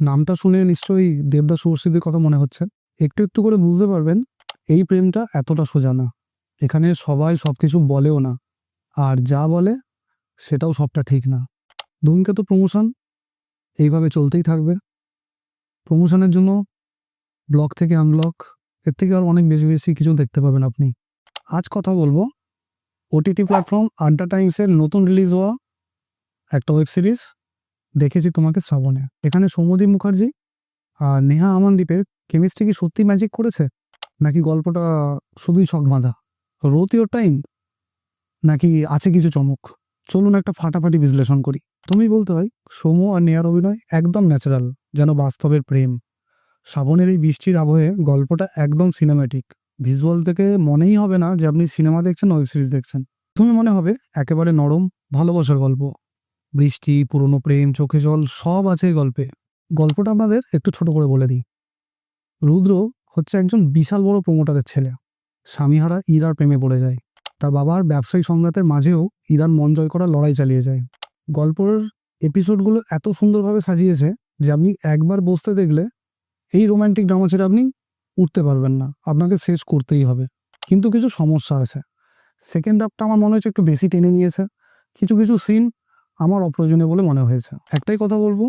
নামটা শুনে নিশ্চয়ই দেবদাস সুরসিদের কথা মনে হচ্ছে। একটু একটু করে বুঝতে পারবেন, এই প্রেমটা এতটা সোজা না। এখানে সবাই সব কিছু বলেও না। আর যা বলে, সেটাও সবটা ঠিক না। ধূমকেতু প্রমোশন এইভাবে চলতেই থাকবে। প্রমোশনের জন্য ব্লক থেকে আনব্লক এর থেকে আর অনেক বেশি বেশি কিছু দেখতে পাবেন আপনি। আজ কথা বলব ওটিটি প্ল্যাটফর্ম আড্ডা টাইমসের নতুন রিলিজ হওয়া একটা ওয়েব সিরিজ দেখেছি তোমাকে শ্রাবণে। এখানে সৌমদীপ মুখার্জি আর নেহা আমানদীপের কেমিস্ট্রি কি সত্যি ম্যাজিক করেছে? নাকি গল্পটা শুধুই ছক বাঁধা? রোত ইয়োর টাইম নাকি আছে কিছু চমক? চলুন একটা ফাটাফাটি বিশ্লেষণ করি। তুমি বলতে হয়, সৌম্য আর নেহার অভিনয় একদম ন্যাচারাল যেন বাস্তবের প্রেম। শ্রাবণের এই বৃষ্টির আবহে গল্পটা একদম সিনেম্যাটিক ভিজুয়াল থেকে মনেই হবে না যে আপনি সিনেমা দেখছেন ওয়েব সিরিজ দেখছেন। তুমি মনে হবে একেবারে নরম, ভালোবাসার গল্প। বৃষ্টি, পুরনো প্রেম, চোখে জল, সব আছে গল্পে। গল্পটা আপনাদের একটু ছোট করে বলে দিই। রুদ্র হচ্ছে একজন বিশাল বড় প্রমোটারের ছেলে। স্বামীহারা ইরার প্রেমে পড়ে যায়। তার বাবার ব্যবসায়ী সংঘাতের মাঝেও ইরার মন জয় করার লড়াই চালিয়ে যায়। গল্পের এপিসোডগুলো এত সুন্দরভাবে সাজিয়েছে যে আপনি একবার বসতে দেখলে এই রোম্যান্টিক ড্রামা ছেড়ে আপনি উঠতে পারবেন না। আপনাকে শেষ করতেই হবে। কিন্তু কিছু সমস্যা আছে। সেকেন্ড হাফটা আমার মনে হচ্ছে একটু বেশি টেনে নিয়েছে। কিছু কিছু সিন আমার অপ্রয়োজনীয় বলে মনে হয়েছে। একটাই কথা বলব,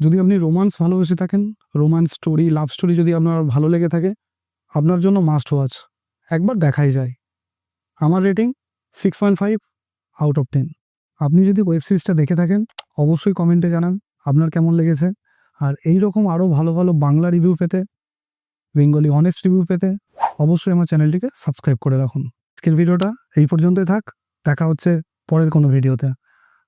যদি আপনি রোমান্স ভালোবেসে থাকেন রোমান্স স্টোরি লাভ স্টোরি যদি আপনার ভালো লেগে থাকে, আপনার জন্য মাস্ট ওয়াচ একবার দেখাই যায়। আমার rating six point five out of ten আপনি যদি ওয়েব সিরিজটা দেখে থাকেন, অবশ্যই কমেন্টে জানান, আপনার কেমন লেগেছে। আর এই রকম আরও ভালো ভালো বাংলা রিভিউ পেতে বেঙ্গলি অনেস্ট রিভিউ পেতে, অবশ্যই আমার চ্যানেলটিকে সাবস্ক্রাইব করে রাখুন। আজকের ভিডিওটা এই পর্যন্তই থাক। দেখা হচ্ছে পরের কোনো ভিডিওতে